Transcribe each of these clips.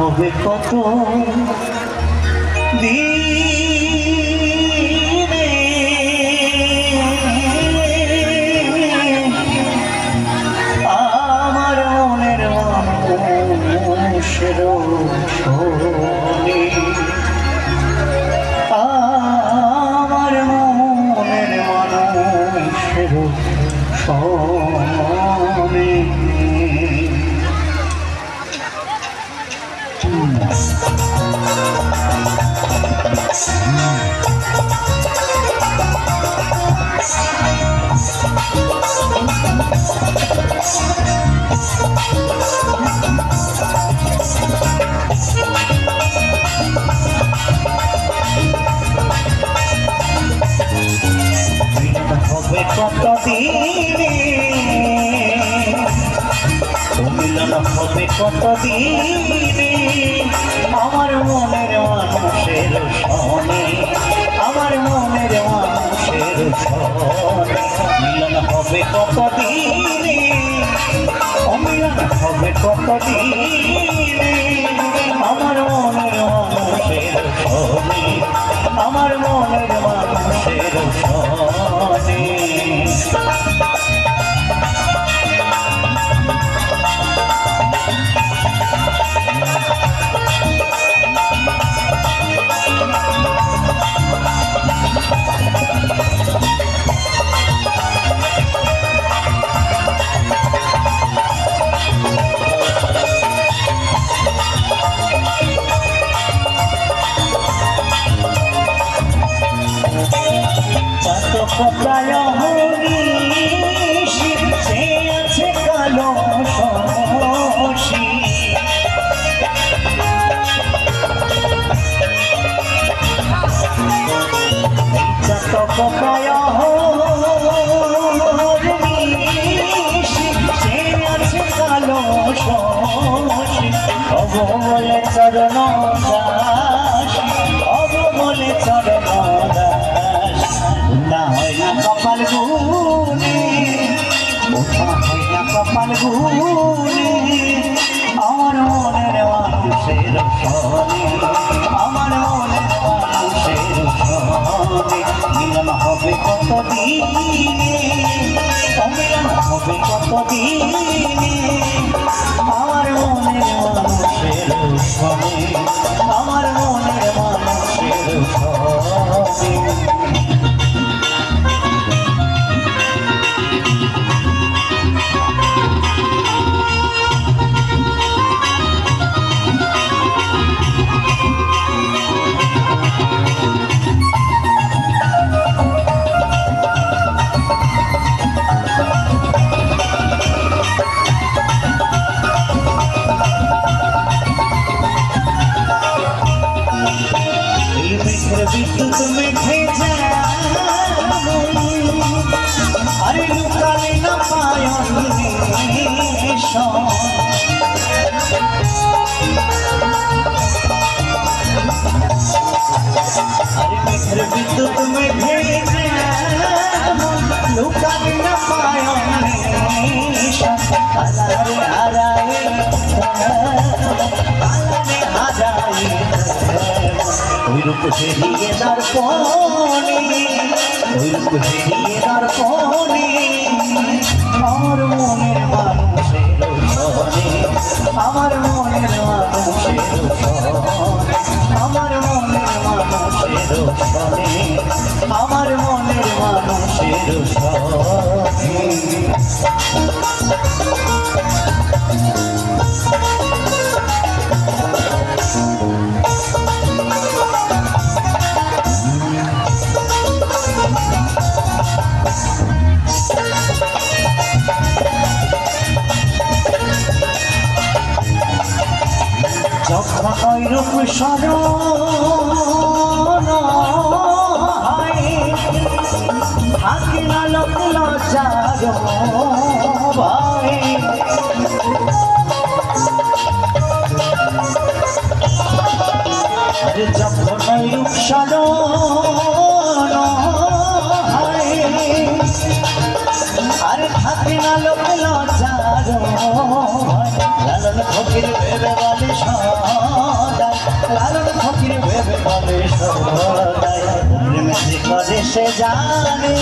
হবে কত দিনে। আমার মনের মানুষের আমার মনের মানুষের শোনে। কত দিনে মিলন হবে কত দিনে আমার মনের মানুষের সনে আমার মনের মানুষের মিলন হবে কত দিনে অমিলন হবে কত চরণ দাস চরণ না হয় না কপাল গুনে ওঠা হয় না কপাল গুনে আমার মনের মানুষের সনে আমার মনের মানুষের সনে মিলন হবে কত দিনে হবে কত সনে আরে মেঘের বিদ্যুৎ মেঘে লুকালে না পায় হারায় ওই রূপ হেরিয়ে দর্পণে রূপ হেরিয়ে দর্পণে আমার মনের মানুষের সনে আমার মনের মানুষের আমার মনের মানুষের সনে আমার মনের মানুষের সনে যখন ওই রূপ স্মরণ হয়। থাকে না লোক লজ্জার ভয়। যখন ওই রূপ আর থাকে না লোক লজ্জার ভয়। লালন ফকির ভেবে বলে সদাই, লালন ফকির ভেবে বলে সদাই। মেঝে করে সে জানি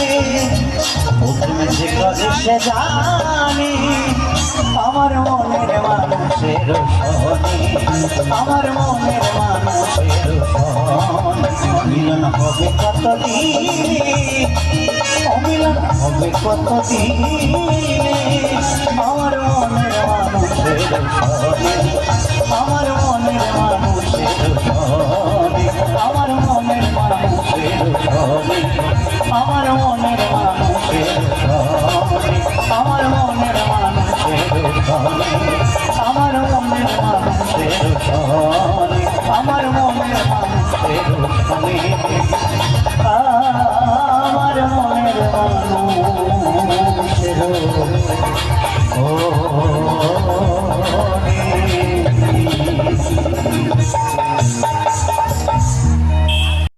মেঝে করে সে জানি, আমার মনের মানুষের সহনি, আমার মনের মানুষের সহনি। মিলন হবে কতদিন অমিলন হবে কতদিন আমার মনের মানুষের আমার মনের ও Thank you.